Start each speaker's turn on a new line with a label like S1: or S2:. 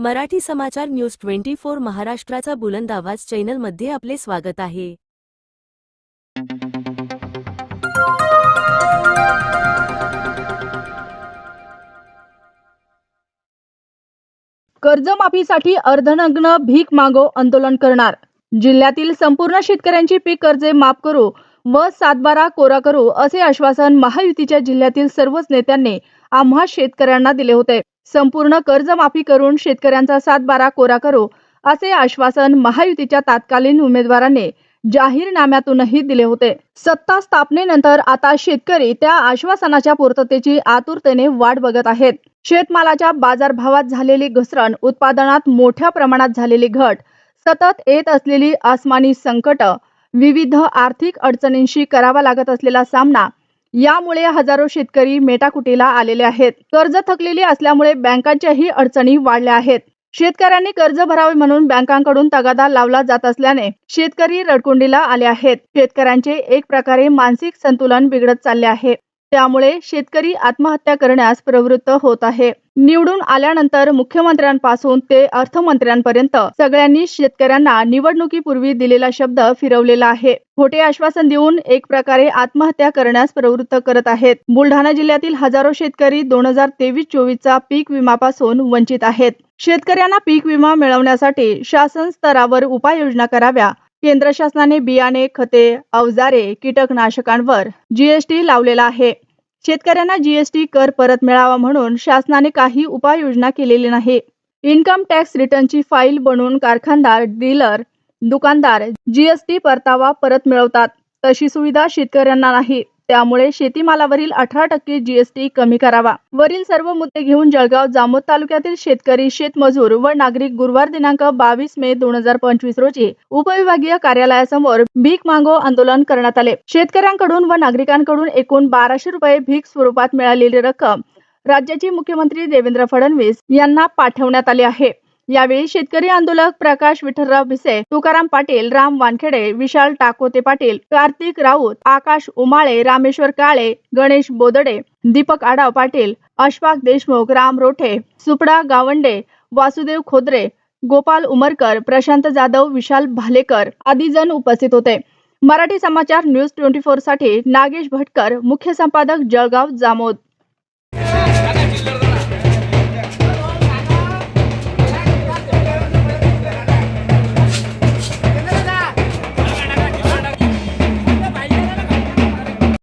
S1: Marathi Samachar news twenty four महाराष्ट्राचा बुलंद आवाज चॅनलमध्ये आपले स्वागत आहे.
S2: कर्जमाफीसाठी अर्धनग्न भीक मागो आंदोलन करणार. जिल्ह्यातील संपूर्ण शेतकऱ्यांची पीक कर्जे माफ करू व सातबारा कोरा करू असे आश्वासन महायुतीच्या जिल्ह्यातील सर्वच नेत्यांनी आम्हा शेतकऱ्यांना दिले होते. संपूर्ण कर्जमाफी करून शेतकऱ्यांचा सातबारा कोरा करू असे आश्वासन महायुतीच्या तत्कालीन उमेदवारांनी जाहीरनाम्यातूनही दिले होते. सत्ता स्थापनेनंतर आता शेतकरी त्या आश्वासनाच्या पूर्ततेची आतुरतेने वाट बघत आहेत. शेतमालाच्या बाजारभावात झालेली घसरण उत्पादनात मोठ्या प्रमाणात झालेली घट सतत येत असलेली आसमानी संकट विविध आर्थिक अडचणींशी करावा लागत असलेला सामना यामुळे हजारो शेतकरी मेटाकुटीला आलेले आहेत. कर्ज थकलेली असल्यामुळे बँकांच्याही अडचणी वाढल्या आहेत. शेतकऱ्यांनी कर्ज भरावे म्हणून बँकांकडून तगादा लावला जात असल्याने शेतकरी रडकुंडीला आले आहेत. शेतकऱ्यांचे एक प्रकारे मानसिक संतुलन बिघडत चालले आहे. त्यामुळे शेतकरी आत्महत्या करण्यास प्रवृत्त होत आहे. निवडून आल्यानंतर मुख्यमंत्र्यांपासून ते अर्थमंत्र्यांपर्यंत सगळ्यांनी शेतकऱ्यांना निवडणुकीपूर्वी दिलेला शब्द फिरवलेला आहे. खोटे आश्वासन देऊन एक प्रकारे आत्महत्या करण्यास प्रवृत्त करत आहेत. बुलढाणा जिल्ह्यातील हजारो शेतकरी दोन हजार तेवीस चोवीसचा पीक विमापासून वंचित आहेत. शेतकऱ्यांना पीक विमा मिळवण्यासाठी शासन स्तरावर उपाययोजना कराव्या. केंद्र शासनाने बियाणे खते अवजारे कीटकनाशकांवर जीएसटी लावलेला आहे. शेतकऱ्यांना जीएसटी कर परत मिळावा म्हणून शासनाने काही उपाययोजना केलेली नाही. इन्कम टॅक्स रिटर्नची फाईल बनवून कारखानदार डीलर दुकानदार जीएसटी परतावा परत मिळवतात. तशी सुविधा शेतकऱ्यांना नाही. त्यामुळे शेतीमालावरील अठरा टक्के जीएसटी कमी करावा. वरील सर्व मुद्दे घेऊन जळगाव जामोद तालुक्यातील शेतकरी शेतमजूर व नागरिक गुरुवार दिनांक बावीस मे दोन हजार पंचवीस रोजी उपविभागीय कार्यालयासमोर भीक मागो आंदोलन करण्यात आले. शेतकऱ्यांकडून व नागरिकांकडून एकूण बाराशे रुपये भीक स्वरूपात मिळालेली रक्कम राज्याचे मुख्यमंत्री देवेंद्र फडणवीस यांना पाठवण्यात आली आहे. यावेळी शेतकरी आंदोलक प्रकाश विठ्ठलराव भिसे तुकाराम पाटील राम वानखेडे विशाल टाकोते पाटील कार्तिक राऊत आकाश उमाळे रामेश्वर काळे गणेश बोदडे दीपक आडाव पाटील अशफाक देशमुख राम रोठे सुपडा गावंडे वासुदेव खोदरे गोपाल उमरकर प्रशांत जाधव विशाल भालेकर आदी जण उपस्थित होते. मराठी समाचार न्यूज ट्वेंटी फोरसाठी नागेश भटकर मुख्य संपादक जळगाव जामोद.